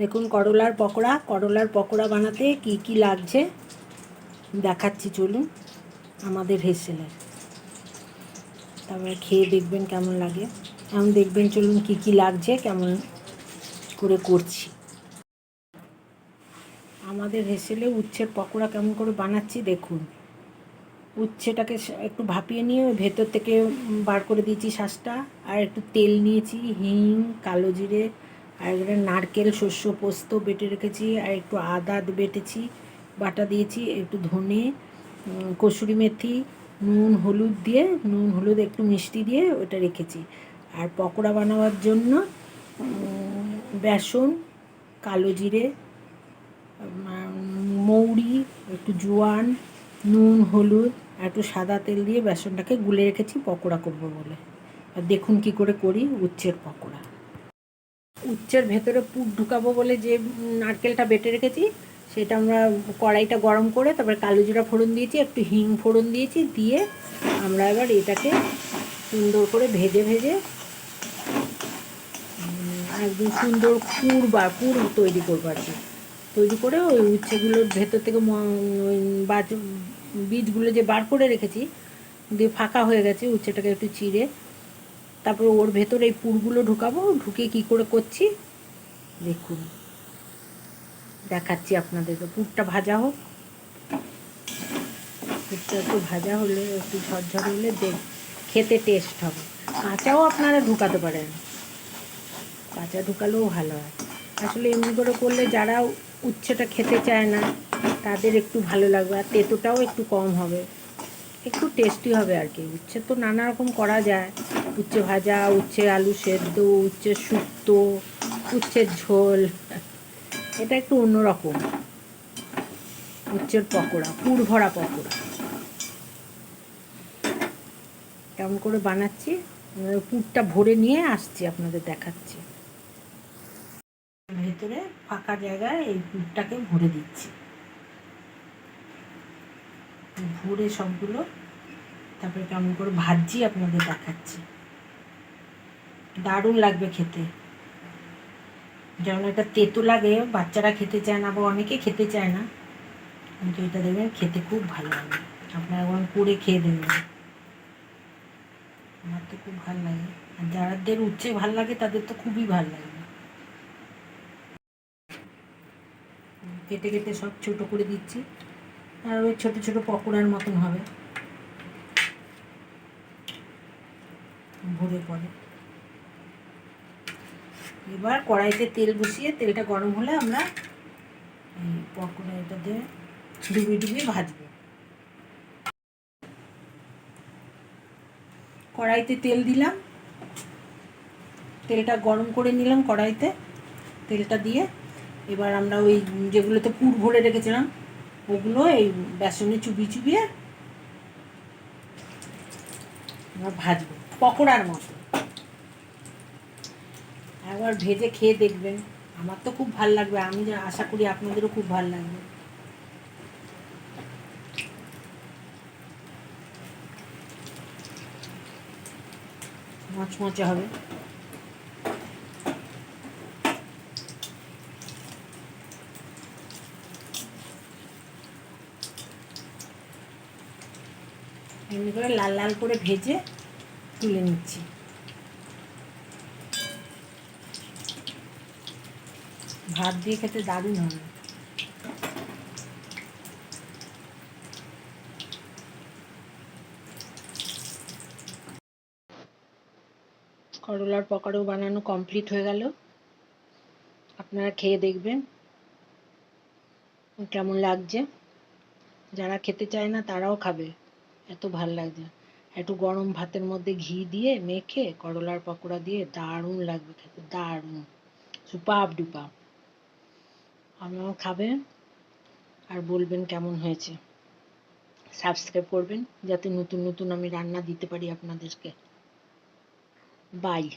দেখুন করলার পকোড়া করলার পকোড়া বানাতে কি কি লাগছে? দেখাচ্ছি, চলুন। আমাদের হেসেলের তারপরে খেয়ে দেখবেন কেমন লাগে। এখন দেখবেন, চলুন কি কি লাগছে, কেমন করে করছি। আমাদের হেসেলে উচ্ছের পকোড়া কেমন করে বানাচ্ছি, দেখুন। উচ্ছেটাকে একটু ভাপিয়ে নিয়ে ভেতর থেকে বার করে দিয়েছি শ্বাসটা আর একটু তেল নিয়েছি, হিং, কালো জিরে আর এখানে নারকেল, শস্য, পোস্ত বেটে রেখেছি, আর একটু আদা বেটেছি, বাটা দিয়েছি, একটু ধনে কসুরি মেথি, নুন, হলুদ দিয়ে, নুন, হলুদ, একটু মিষ্টি দিয়ে ওটা রেখেছি। আর পকোড়া বানাবার জন্য বেসন, কালো জিরে মৌরি, একটু জোয়ান, নুন, হলুদ, আর একটু সাদা তেল দিয়ে বেসনটাকে গুলে রেখেছি পকোড়া করব বলে। আর দেখুন কি করে করি, উচ্ছের পকোড়া। উচ্ছের ভেতরে পুর ঢুকাবো বলে যে নারকেলটা বেটে রেখেছি, সেটা আমরা কড়াইটা গরম করে তারপরে কালো জিরা ফোড়ন দিয়েছি, একটু হিং ফোড়ন দিয়েছি, দিয়ে আমরা এবার এটাকে সুন্দর করে ভেজে ভেজে একদম সুন্দর পুর বা পুর তৈরি করব আর কি। তৈরি করে ওই উচ্ছেগুলোর ভেতর থেকে ওই বাজ, বীজগুলো যে বার করে রেখেছি, দিয়ে ফাঁকা হয়ে গেছে, উচ্ছেটাকে একটু চিড়ে তারপরে ওর ভেতরে এই পুরগুলো ঢুকাবো, ঢুকে কি করে করছি? দেখুন। দেখাচ্ছি আপনাদেরকে, পুরটা ভাজা হোক। পুরটা একটু ভাজা হলে, একটু ঝরঝর হলে দেখ খেতে টেস্ট হবে। কাঁচাও আপনারা ঢুকাতে পারেন। কাঁচা ঢুকালেও ভালো হয়। আসলে এমনি করে করলে যারা উচ্ছেটা খেতে চায় না, তাদের একটু ভালো লাগবে। আর তেঁতোটাও একটু কম হবে। একটু টেস্টি হবে আর কি। উচ্ছে তো নানা রকম করা যায়। উচ্ছে ভাজা, উচ্ছে আলু সেদ্ধ, উচ্ছে শুক্তো উচ্ছের ঝোল। এটা একটু অন্যরকম। উচ্ছের পকোড়া, পুর ভরা পকোড়া। কেমন করে বানাচ্ছি? পুরটা ভরে নিয়ে আসছি, আপনাদের দেখাচ্ছি। ভেতরে ফাঁকা জায়গায় এই পুরটাকে ভরে দিচ্ছি। ভরে সবগুলো, তারপরে কেমন করে ভাজছি আপনাদের দেখাচ্ছি। দারুণ লাগবে খেতে। যেমন এটা তেতো লাগে, বাচ্চারা খেতে চায় না বা অনেকে খেতে চায় না। কিন্তু এটা দেখবেন খেতে খুব ভালো লাগে। আপনারা একবার করে খেয়ে দেবেন আমার তো খুব ভালো লাগে। আর যাদের উচ্ছে ভালো লাগে, তাদের তো খুবই ভালো লাগে। কেটে কেটে সব ছোট করে দিচ্ছি। আর ওই ছোট ছোট পকোড়ার মতন হবে। ভরে পড়ে এবার কড়াইতে তেল বসিয়ে তেলটা গরম হলে আমরা এই পকোড়া এটা দিয়ে ডুবিয়ে ডুবিয়ে ভাজবো। কড়াইতে তেল দিলাম। তেলটা গরম করে নিলাম কড়াইতে। তেলটা দিয়ে এবার আমরা ওই যেগুলোতে পুর ভরে রেখেছিলাম, ওগুলো এই বেসনে চুবিয়ে চুবিয়ে আমরা ভাজবো পকোড়ার মতো। একবার ভেজে খেয়ে দেখবেন। আমার তো খুব ভালো লাগবে। আমি যা আশা করি আপনাদেরও খুব ভালো লাগবে। মচমচে হবে। এমনি করে লাল লাল করে ভেজে তুলে নিচ্ছি। ভাত দিয়ে খেতে দারুণ হবে। করলার পকোড়াও বানানো কমপ্লিট হয়ে গেল। আপনারা খেয়ে দেখবেন কেমন লাগছে। যারা খেতে চায় না তারাও খাবে, এত ভালো লাগছে। একটু গরম ভাতের মধ্যে ঘি দিয়ে মেখে করলার পকোড়া দিয়ে দারুণ লাগবে খেতে, দারুণ। সুপাপ ডুপাপ আপনারাও খাবেন আর বলবেন কেমন হয়েছে। সাবস্ক্রাইব করবেন যাতে নতুন নতুন আমি রান্না দিতে পারি আপনাদেরকে। বাই।